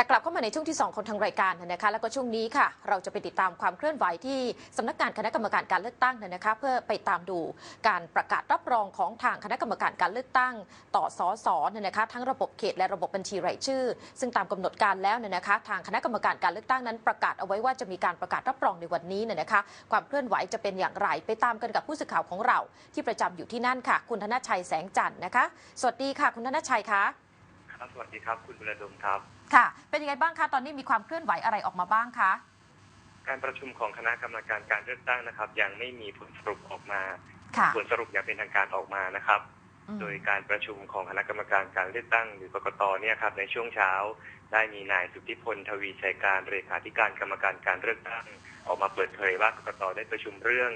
ค่ะกลับเข้ามาในช่วงที่2ของทางรายการนะคะแล้วก็ช่วงนี้ค่ะ เราจะไปติดตามความเคลื่อนไหวที่สำนักงานคณะกรรมการการเลือกตั้งนะคะเพื่อไปตามดูการประกาศรับรองของทางคณะกรรมการการเลือกตั้ง ต่อสอสอนะคะทั้งระบบเขตและระบบบัญชีรายชื่อ ซึ่งตามกำหนดการแล้วเนี่ยนะคะทางคณะกรรมการการเลือกตั้งนั้นประกาศเอาไว้ว่าจะมีการประกาศรับรองในวันนี้เนี่ยนะคะความเคลื่อนไหวจะเป็นอย่างไรไปตามกันกับผู้สื่อข่าวของเรา ที่ประจำอยู่ที่นั่นค่ะ คุณธนชัยแสงจันทร์นะคะ สวัสดีค่ะ คุณธนชัยคะ ครับสวัสดีครับ คุณบุรดมครับ ค่ะ เป็นยังไงบ้างคะ ตอนนี้มีความเคลื่อนไหวอะไรออกมาบ้างคะ การประชุมของคณะกรรมการการเลือกตั้งนะครับ ยังไม่มีผลสรุปออกมาค่ะผลสรุปอย่างเป็นทางการออกมานะครับอืมโดยการประชุมของคณะกรรมการการเลือกตั้งหรือกกตเนี่ยครับในช่วงเช้า ได้มีนายสุทธิพลทวีชัยการเลขาธิการกรรมการการเลือกตั้ง ออกมาเปิดเผยว่ากกตได้ประชุมเรื่อง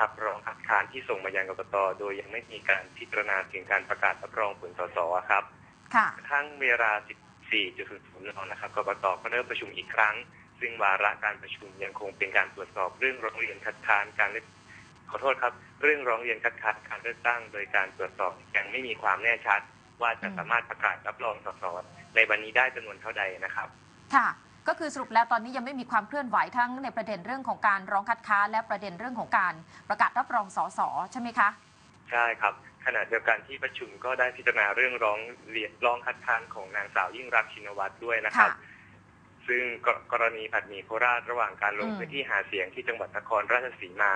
รับรองคัดค้านที่ส่งมายังกกตโดยยังไม่มีการพิจารณาถึงการประกาศรับรองผลสสครับ ค่ะกระทั่งเวลา 14.00นนะครับกกตก็เริ่มประชุมอีกครั้ง ซึ่งวาระการประชุมยังคงเป็นการตรวจสอบเรื่องร้องเรียนคัดค้านการเลือกขอโทษครับ เรื่องร้องเรียนคัดค้านการเลือกตั้ง โดยการตรวจสอบยังไม่มีความแน่ชัด ว่าจะอืมสามารถประกาศรับรองสสในวันนี้ได้จำนวนเท่าใดนะครับ ค่ะ ก็คือสรุปแล้วตอนนี้ยังไม่มีความเคลื่อนไหวทั้งในประเด็นเรื่องของการร้องคัดค้านและประเด็นเรื่องของการประกาศรับรองสสใช่ไหมคะ ใช่ครับขณะเดียวกันที่ประชุมก็ได้พิจารณาเรื่องร้องเรียนร้องคัดค้านของนางสาวยิ่งรักษณ์ชินวัตรด้วยนะครับค่ะซึ่งกกรณีผัดหมี่โคราชระหว่างการลงอืมพื้นที่หาเสียงที่จังหวัดนครราชสีมา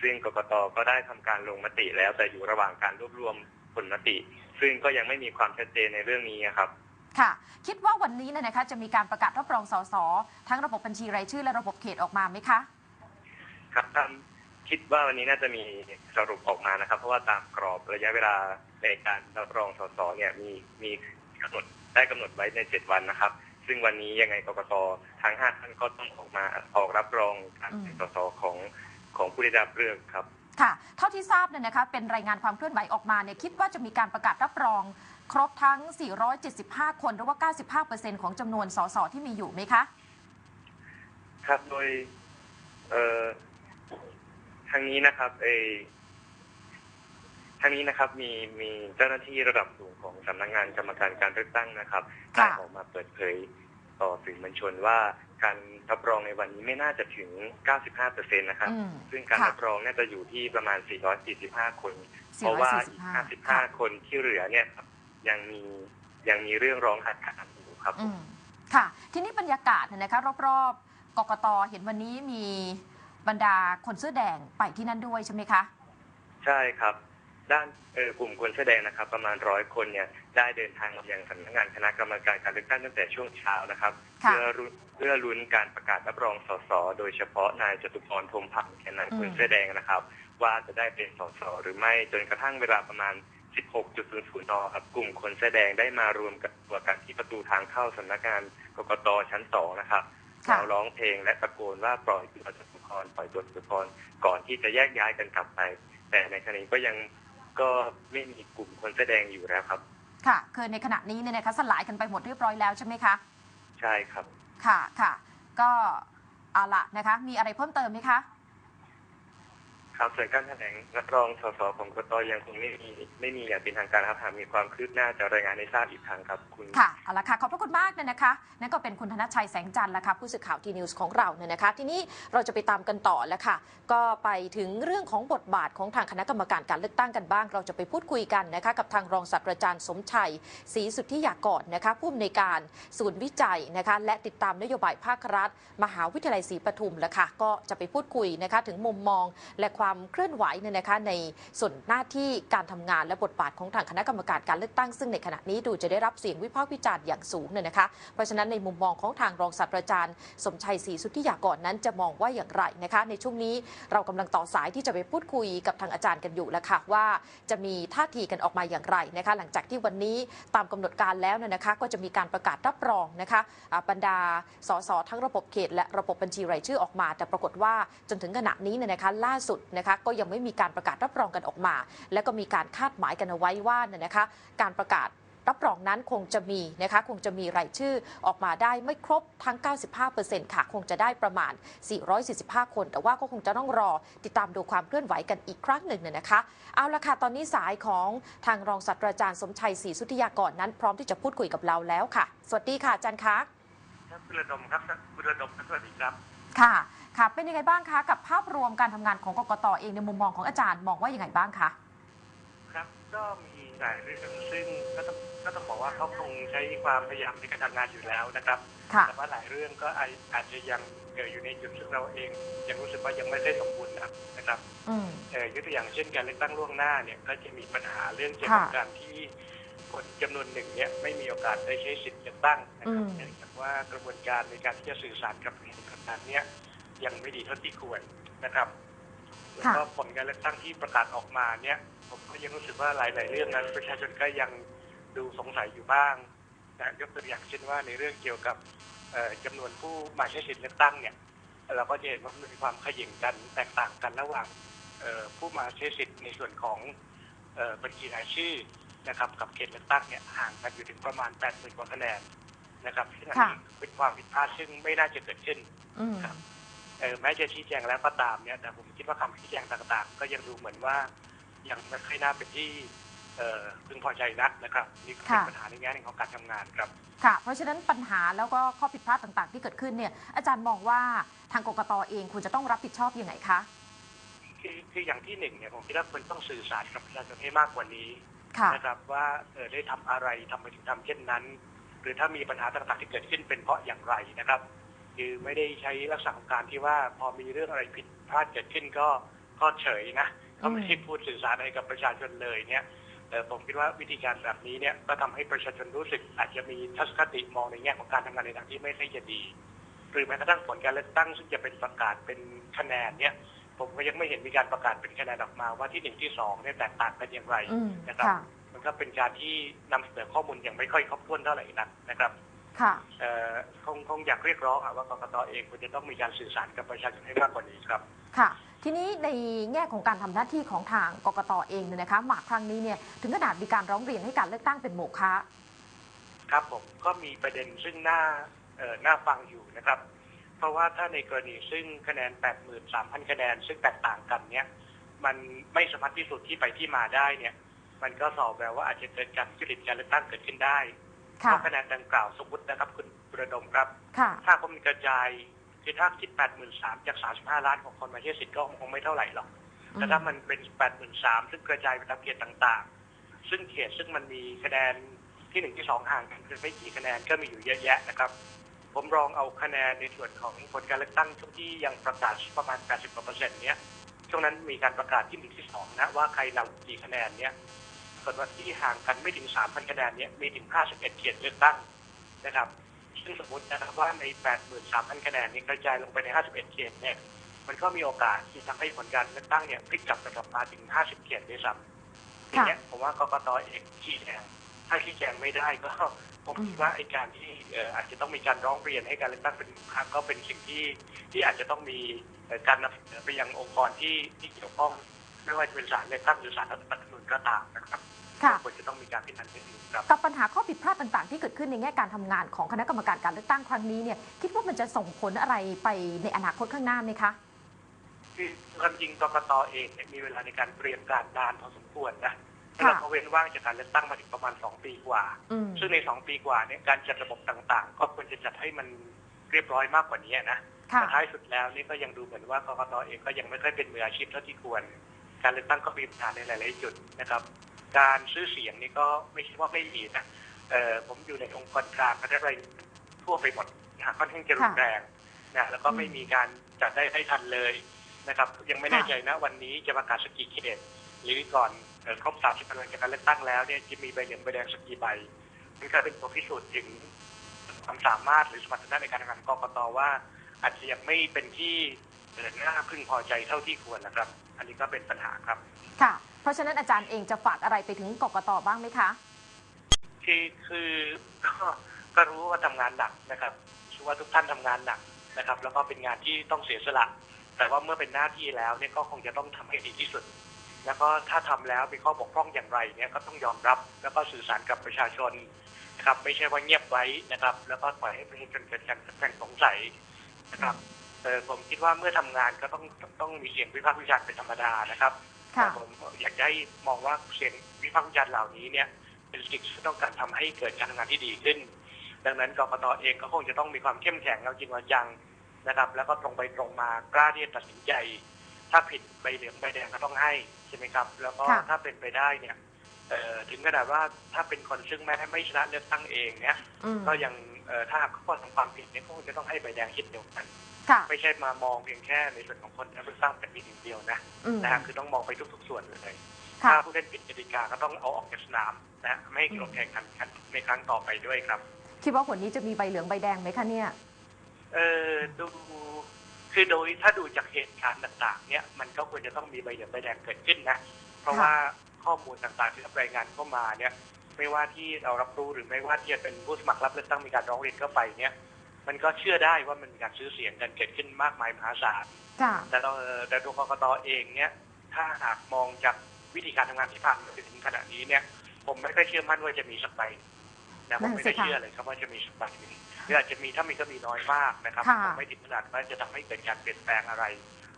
ซึ่งกกตก็ได้ทำการลงมติแล้วแต่อยู่ระหว่างการรวบรวมผลมติ ซึ่งก็ยังไม่มีความชัดเจนในเรื่องนี้ครับ ค่ะ คิดว่าวันนี้เนี่ยนะคะจะมีการประกาศรับรองสสทั้งระบบบัญชีรายชื่อและระบบเขตออกมาไหมคะ ครับตาม คิดว่าวันนี้น่าจะมีสรุปออกมานะครับ เพราะว่าตามกรอบระยะเวลาในการรับรองสสเนี่ยมีมีกำหนดได้กำหนดไว้ในเจ็ดวันนะครับ ซึ่งวันนี้ยังไงกกตทั้งห้าท่านก็ต้องออกมาออกรับรองการเป็นสสของของผู้ได้รับเลือกครับค่ะ เท่าที่ทราบเนี่ยนะคะ เป็นรายงานความเคลื่อนไหวออกมาเนี่ยคิดว่าจะมีการประกาศรับรอง ครบทั้ง 475 คนหรือว่า 95%ของจำนวนสสที่มีอยู่ไหมคะ ครับ โดยเอ่อ ทางนี้นะครับเออทางนี้นะครับมีมีเจ้าหน้าที่ระดับสูงของสำนักงานกรรมการการเลือกตั้งนะครับค่ะได้ออกมาเปิดเผยต่อสื่อมวลชนว่าการรับรองในวันนี้ไม่น่าจะถึง 95%นะครับอืมซึ่งการค่ะรับรองน่าจะอยู่ที่ประมาณ 445 คน เพราะว่าอีก445ค่ะ55 คนที่เหลือเนี่ยครับยังมียังมีเรื่องร้องคัดค้านอยู่ครับอืมค่ะ ทีนี้บรรยากาศเนี่ยนะคะรอบๆกกตเห็นวันนี้มี บรรดาคนเสื้อแดงไปที่นั่นด้วยใช่ไหมคะ ใช่ครับ ด้านเออกลุ่มคนแสอแดงนะครับ ประมาณร้อยคนเนี่ยได้เดินทางมายังสำนักงานคณะกรรมการการเลือกตั้งตั้งแต่ช่วงเช้านะครับ ค่ะ เพื่อรุเพื่อลุ้นการประกาศรับรองสสโดยเฉพาะนายจตุพรพรหมพันธ์แคนนายคนเสื้อแดงนะครับ ว่าจะได้เป็นสสหรือไม่จนกระทั่งเวลาประมาณ 16.00นครับกลุ่มคนแสอแดงได้มารวมกับตัวกันที่ประตูทางเข้าสำนักงานกกตชั้นสองนะครับค่ะแล้วร้องเพลงและตะโกนว่าปล่อยตัวจตุ พรปล่อยตัวจตุพรก่อนที่จะแยกย้ายกันกลับไป แต่ในขณะนี้ก็ยังก็ไม่มีกลุ่มคนแสอแดงอยู่แล้วครับ ค่ะ คือในขณะนี้เนี่ยนะคะสลายกันไปหมดเรียบร้อยแล้วใช่ไหมคะ ใช่ครับ ค่ะค่ะ ก็เอาละนะคะ มีอะไรเพิ่มเติมไหมคะ ครับส่วนการแถลงรับรองสสของกตยังคงไม่มีไม่มีอย่างเป็นทางการครับหากมีความคืบหน้าจะรายงานให้ทราบอีกครั้งครับคุณ ค่ะเอาละค่ะ ขอบพระคุณมากเลยนะคะ นั่นก็เป็นคุณธนชัยแสงจันทร์ละค่ะผู้สื่อข่าวทีนิวส์ของเราเนี่ยนะคะ ทีนี้เราจะไปตามกันต่อแล้วค่ะ ก็ไปถึงเรื่องของบทบาทของทางคณะกรรมการการเลือกตั้งกันบ้าง เราจะไปพูดคุยกันนะคะกับทางรองศาสตราจารย์สมชัยศรีสุทธิยากรนะคะผู้อำนวยการศูนย์วิจัยนะคะและติดตามนโยบายภาครัฐ มหาวิทยาลัยศรีปทุมล้วค่ะก็จะไปพูดคุยนะคะถึงมุมมองและความเคลื่อนไหวเนี่ยนะคะในส่วนหน้าที่การทำงานและบทบาทของทางคณะกรรมการการเลือกตั้งซึ่งในขณะนี้ดูจะได้รับเสียงวิพากษ์วิจารณ์อย่างสูงเนี่ยนะคะ เพราะฉะนั้นในมุมมองของทางรองศาสตราจารย์ สมชัยศรีสุทธิยากรนั้นจะมองว่าอย่างไรนะคะ ในช่วงนี้เรากำลังต่อสายที่จะไปพูดคุยกับทางอาจารย์กันอยู่แล้วค่ะว่าจะมีท่าทีกันออกมาอย่างไรนะคะ หลังจากที่วันนี้ตามกำหนดการแล้วเนี่ยนะคะ ก็จะมีการประกาศรับรองนะคะบรรดาสสทั้งระบบเขต และระบบบัญชีรายชื่อออกมา แต่ปรากฏว่าจนถึงขณะนี้เนี่ยนะคะล่าสุดนะคะก็ยังไม่มีการประกาศรับรองกันออกมา และก็มีการคาดหมายกันเอาไว้ว่าเนี่ยนะคะการประกาศรับรองนั้นคงจะมีนะคะคงจะมีรายชื่อออกมาได้ไม่ครบทั้ง 95%ค่ะ คงจะได้ประมาณ 445 คน แต่ว่าก็คงจะต้องรอติดตามดูความเคลื่อนไหวกันอีกครั้งหนึ่งเนี่ยนะคะ เอาละค่ะ ตอนนี้สายของทางรองศาสตราจารย์สมชัยศรีสุทธิยากรนั้น พร้อมที่จะพูดคุยกับเราแล้วค่ะ สวัสดีค่ะอาจารย์คะครับคุณระดมครับคุณระดมสวัสดีครับ ค่ะ ค่ะ เป็นยังไงบ้างคะ กับภาพรวมการทำงานของกกตเองในมุมมองของอาจารย์มองว่ายังไงบ้างคะ ครับก็มีหลายเรื่องซึ่งก็ต้องก็ต้องบอกว่าเขาคงใช้ความพยายามในการทำงานอยู่แล้วนะครับ ค่ะ แต่ว่าหลายเรื่องก็อาจอาจจะยังเอ่ออยู่ในจุดซึ่งเราเองยังรู้สึกว่ายังไม่ได้สมบูรณ์นักนะครับ อืม เอ่อยกตัวอย่างเช่นการเลือกตั้งล่วงหน้าเนี่ยก็จะมีปัญหาเรื่องเกี่ยวกับค่ะ การที่ คนจำนวนหนึ่งเนี่ยไม่มีโอกาสได้ใช้สิทธิ์เลือกตั้งนะครับอืมเนื่องจากว่ากระบวนการในการที่จะสื่อสารกับเหตุการณ์เนี้ยยังไม่ดีเท่าที่ควรนะครับแล้วก็ผลการเลือกตั้งที่ประกาศออกมาเนี่ยผมก็ยังรู้สึกว่าหลาย ๆ เรื่องนั้น ประชาชนก็ยังดูสงสัยอยู่บ้างนะยกตัวอย่างเช่นว่าในเรื่องเกี่ยวกับเอ่อจำนวนผู้มาใช้สิทธิ์เลือกตั้งเนี่ยเราก็จะเห็นว่ามันมีความเขย่งกันแตกต่างกันระหว่างเอ่อผู้มาใช้สิทธิ์ในส่วนของเอ่อบัญชีรายชื่อ นะครับกับเขตเลือกตั้งเนี่ยห่างกันอยู่ถึงประมาณ 8 0,000กว่าคะแนนนะครับซึ่งอันนี้เป็นความผิดพลาดซึ่งไม่น่าจะเกิดขึ้นอืมครับเออแม้จะชี้แจงแล้วก็ตามเนี่ย แต่ผมคิดว่าคำชี้แจงต่างๆ ก็ยังดูเหมือนว่ายังไม่ค่อยน่าเป็นที่เอ่อพึงพอใจนักนะครับนี่ก็เป็นปัญหาในแง่หนึ่งของการทำงานครับค่ะ เพราะฉะนั้นปัญหาแล้วก็ข้อผิดพลาดต่างๆ ที่เกิดขึ้นเนี่ย อาจารย์มองว่าทางกกตเองควรจะต้องรับผิดชอบยังไงคะคือคืออย่างที่หนึ่งเนี่ยผมคิดว่าควรต้องสื่อสารกับประชาชนให้มากกว่านี้ค่ะ นะครับว่าเออได้ทำอะไรทำไมถึงทำเช่นนั้น หรือถ้ามีปัญหาต่างๆที่เกิดขึ้นเป็นเพราะอย่างไรนะครับ คือไม่ได้ใช้ลักษณะของการที่ว่าพอมีเรื่องอะไรผิดพลาดเกิดขึ้นก็ก็เฉยนะก็ไม่ได้พูดสื่อสารอะไรกับประชาชนเลยเนี่ยเออผมคิดว่าวิธีการแบบนี้เนี่ยก็ทำให้ประชาชนรู้สึกอาจจะมีทัศนคติมองในแง่ของการทำงานในทางที่ไม่ค่อยจะดี หรือแม้กระทั่งผลการเลือกตั้งซึ่งจะเป็นประกาศเป็นคะแนนเนี่ย ผมก็ยังไม่เห็นมีการประกาศเป็นคะแนนออกมาว่าที่หนึ่งที่สองเนี่ยแตกต่างกันอย่างไรอืมนะครับค่ะมันก็เป็นการที่นำเสนอข้อมูลยังไม่ค่อยครบถ้วนเท่าไหร่นักนะครับค่ะเอ่อคงคงอยากเรียกร้องอะว่ากกตเองควรจะต้องมีการสื่อสารกับประชาชนให้มากกว่านี้ครับ ค่ะ ทีนี้ในแง่ของการทำหน้าที่ของทางกกตเองเนี่ยนะคะหมากครั้งนี้เนี่ยถึงขนาดมีการร้องเรียนให้การเลือกตั้งเป็นโมฆะครับผมก็มีประเด็นซึ่งน่าเอ่อน่าฟังอยู่นะครับ เพราะว่าถ้าในกรณีซึ่งคะแนน 83,000 คะแนน ซึ่งแตกต่างกันเนี่ย มันไม่สามารถพิสูจน์ที่ไปที่มาได้เนี่ย มันก็สอบแววว่าอาจจะเกิดการทุจริตการเลือกตั้งเกิดขึ้นได้เพค่ะราะคะแนนดังกล่าวสมมตินะครับคุณประดมครับค่ะถ้าเขามีกระจายคือถ้าคิด 83,000 จาก 35 ล้านของคนมาใช้สิทธิ์ก็คงไม่เท่าไหร่หรอก แต่ถ้ามันเป็น 83,000 ซึ่งกระจายไปตามเขตต่างๆ ซึ่งเขตซึ่งมันมีคะแนนที่หนึ่งที่สองห่างกันคือไม่กี่คะแนนก็มีอยู่เยอะแยะนะครับ ผมลองเอาคะแนนในส่วนของผลการเลือกตั้งช่วงที่ยังประกาศประมาณ 80กว่าเปอร์เซ็นต์เนี้ยช่วงนั้นมีการประกาศที่หนึ่งที่สองนะว่าใครนำกี่คะแนนเนี้ยปรากฏว่าที่ห่างกันไม่ถึง 3,000 คะแนนเนี้ยมีถึง 51 เขตเลือกตั้งนะครับซึ่งสมมตินะครับว่าใน 83,000 คะแนนนี้กระจายลงไปใน 51 เขตเนี่ยมันก็มีโอกาสที่ทำให้ผลการเลือกตั้งเนี่ยพลิกกลับกลับมาถึง 50 เขตด้วยซ้ำอย่างเงี้ยผมว่ากกตเองชี้แจงถ้าชี้แจงไม่ได้ก็ ผมคิดว่าไอ้การที่เอ่ออาจจะต้องมีการร้องเรียนให้การเลือกตั้งเป็นครั้งก็เป็นสิ่งที่ที่อาจจะต้องมีเอ่อการนำเสนอไปยังองค์กรที่ที่เกี่ยวข้องไม่ว่าจะเป็นศาลเลือกตั้งหรือศาลรัฐธรรมนูญก็ตามนะครับค่ะควรจะต้องมีการพิจารณาเรื่องนี้ครับกับปัญหาข้อผิดพลาดต่างๆ ที่เกิดขึ้นในแง่การทำงานของคณะกรรมการการเลือกตั้งครั้งนี้เนี่ยคิดว่ามันจะส่งผลอะไรไปในอนาคตข้างหน้าไหมคะคือความจริงกกตเองเนี่ยมีเวลาในการเตรียมการนานพอสมควรนะ ค่ะแล้วก็เว้นว่างจากการเลือกตั้งมาถึงประมาณ 2 ปีกว่าอืมซึ่งใน 2 ปีกว่าเนี่ยการจัดระบบต่างๆ ก็ควรจะจัดให้มันเรียบร้อยมากกว่านี้นะค่ะแต่ท้ายสุดแล้วนี่ก็ยังดูเหมือนว่ากกตเองก็ยังไม่ค่อยเป็นมืออาชีพเท่าที่ควร การเลือกตั้งก็มีปัญหาในหลาย ๆ จุดนะครับ การซื้อเสียงนี่ก็ไม่ใช่ว่าไม่มีนะเอ่อผมอยู่ในองค์กรกลางอะไรทั่วไปหมดนะค่อนข้างจะรุนแรงนะแล้วก็ไม่มีการจัดได้ให้ทันเลยนะครับ ยังไม่แน่ใจนะ วันนี้จะประกาศสกกี่เขตหรือก่อนเอ่อ ครบ 30วันจากการเลือกตั้งแล้วเนี่ยจะมีใบเหลืองใบแดงสกกี่ใบมันก็เป็นตัวพิสูจน์ถึงความสามารถหรือสมรรถนะในการทำงานของกกตว่าอาจจะยังไม่เป็นที่เดินหน้าพึงพอใจเท่าที่ควรนะครับ อันนี้ก็เป็นปัญหาครับ ค่ะ เพราะฉะนั้นอาจารย์เองจะฝากอะไรไปถึงกกตบ้างไหมคะคือคือก็ก็รู้ว่าทำงานหนักนะครับรู้ว่าทุกท่านทำงานหนักนะครับ แล้วก็เป็นงานที่ต้องเสียสละ แต่ว่าเมื่อเป็นหน้าที่แล้วเนี่ยก็คงจะต้องทำให้ดีที่สุด แล้วก็ถ้าทำแล้วมีข้อบกพร่องอย่างไรเนี่ยก็ต้องยอมรับแล้วก็สื่อสารกับประชาชนนะครับไม่ใช่ว่าเงียบไว้นะครับ แล้วก็ปล่อยให้ประชาชนเกิดการแข่งสงสัยนะครับเออผมคิดว่าเมื่อทำงานก็ต้องต้องมีเสียงวิพากษ์วิจารณ์เป็นธรรมดานะครับค่ะแต่ผมอยากจะให้มองว่าเสียงวิพากษ์วิจารณ์เหล่านี้เนี่ย เป็นสิ่งที่ต้องการทำให้เกิดการทำงานที่ดีขึ้น ดังนั้นกกตเองก็คงจะต้องมีความเข้มแข็งเอาจริงเอาจังนะครับ แล้วก็ตรงไปตรงมากล้าที่จะตัดสินใจ ถ้าผิดใบเหลืองใบแดงก็ต้องให้ใช่ไหมครับ แล้วก็ค่ะถ้าเป็นไปได้เนี่ยเอ่อถึงขนาดว่าถ้าเป็นคนซึ่งแม้ไม่ชนะเลือกตั้งเองเนี่ย อืมก็ยังเอ่อถ้าหากเขาทำความผิดเนี่ยก็คงจะต้องให้ใบแดงเช่นเดียวกัน ค่ะไม่ใช่มามองเพียงแค่ในส่วนของคนที่เลือกตั้งเป็นเพียงอย่างเดียวนะอืมนะฮะคือต้องมองไปทุกๆส่วนเลย ค่ะ ถ้าผู้เล่นผิดกติกาก็ต้องเอาออกจากสนามนะฮะไม่ให้ลงแข่งขันกันในครั้งต่อไปด้วยครับ คิดว่าผลนี้จะมีใบเหลืองใบแดงไหมคะเนี่ย เออดู คือโดยถ้าดูจากเหตุการณ์ต่างๆ เนี่ยมันก็ควรจะต้องมีใบเหลืองใบแดงเกิดขึ้นนะ เพราะว่าข้อมูลต่างๆที่รับรายงานเข้ามาเนี่ย ไม่ว่าที่เรารับรู้หรือไม่ว่าที่จะเป็นผู้สมัครรับเลือกตั้งมีการร้องเรียนเข้าไปเนี่ย มันก็เชื่อได้ว่ามันมีการซื้อเสียงกันเกิดขึ้นมากมายมหาศาลค่ะแต่เราแต่ตัวกกตเองเนี่ย ถ้าหากมองจากวิธีการทำงานที่ผ่านมาถึงขณะนี้เนี่ย ผมไม่ค่อยเชื่อมั่นว่าจะมีสักใบนะผมไม่ได้นั่นสิคะเชื่อเลยครับว่าจะมีสักใบหนึ่งห รืออาจจะมีถ้ามีก็มีน้อยมากนะครับค่ะผมไม่ถึงขนาดว่าจะทำให้เกิดการเปลี่ยนแปลงอะไร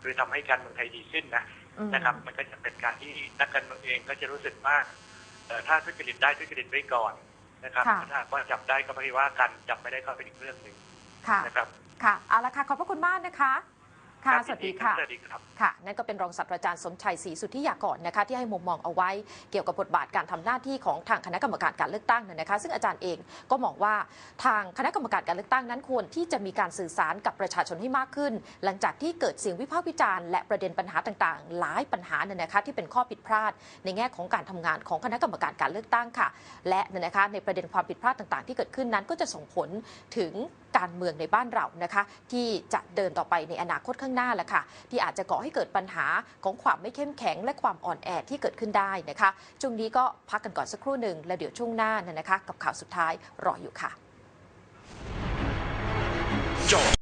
หรือทำให้การเมืองไทยดีขึ้นนะ อืม นะครับมันก็จะเป็นการที่นักการเมืองเองก็จะรู้สึกว่าเอ่อถ้าทุจริตได้ทุจริตไว้ก่อนนะครับค่ะ ถ้าหากว่าจับได้ก็ไม่ว่ากันจับไม่ได้ก็เป็นอีกเรื่องหนึ่งค่ะ นะครับ ค่ะ เอาละค่ะ ขอบพระคุณมากนะคะ ค่ะรับสวัสดีค่ะ สวัสดีครับ ค่ะ นั่นก็เป็นรองศาสตราจารย์สมชัยศรีสุทธิยากรนะคะ ที่ให้มุมมองเอาไว้เกี่ยวกับบทบาทการทำหน้าที่ของทางคณะกรรมการการเลือกตั้งเนี่ยนะคะ ซึ่งอาจารย์เองก็มองว่าทางคณะกรรมการการเลือกตั้งนั้นควรที่จะมีการสื่อสารกับประชาชนให้มากขึ้น หลังจากที่เกิดเสียงวิพากษ์วิจารณ์และประเด็นปัญหาต่างๆ หลายปัญหาเนี่ยนะคะที่เป็นข้อผิดพลาด ในแง่ของการทำงานของคณะกรรมการการเลือกตั้งค่ะ และเนี่ยนะคะในประเด็นความผิดพลาดต่างๆ ที่เกิดขึ้นนั้นก็จะส่งผลถึง การเมืองในบ้านเรานะคะ ที่จะเดินต่อไปในอนาคตข้างหน้าแหละค่ะ ที่อาจจะก่อให้เกิดปัญหาของความไม่เข้มแข็ง และความอ่อนแอที่เกิดขึ้นได้นะคะช่วงนี้ก็พักกันก่อนสักครู่หนึ่งแล้วเดี๋ยวช่วงหน้านะคะ กับข่าวสุดท้ายรออยู่ค่ะจาะ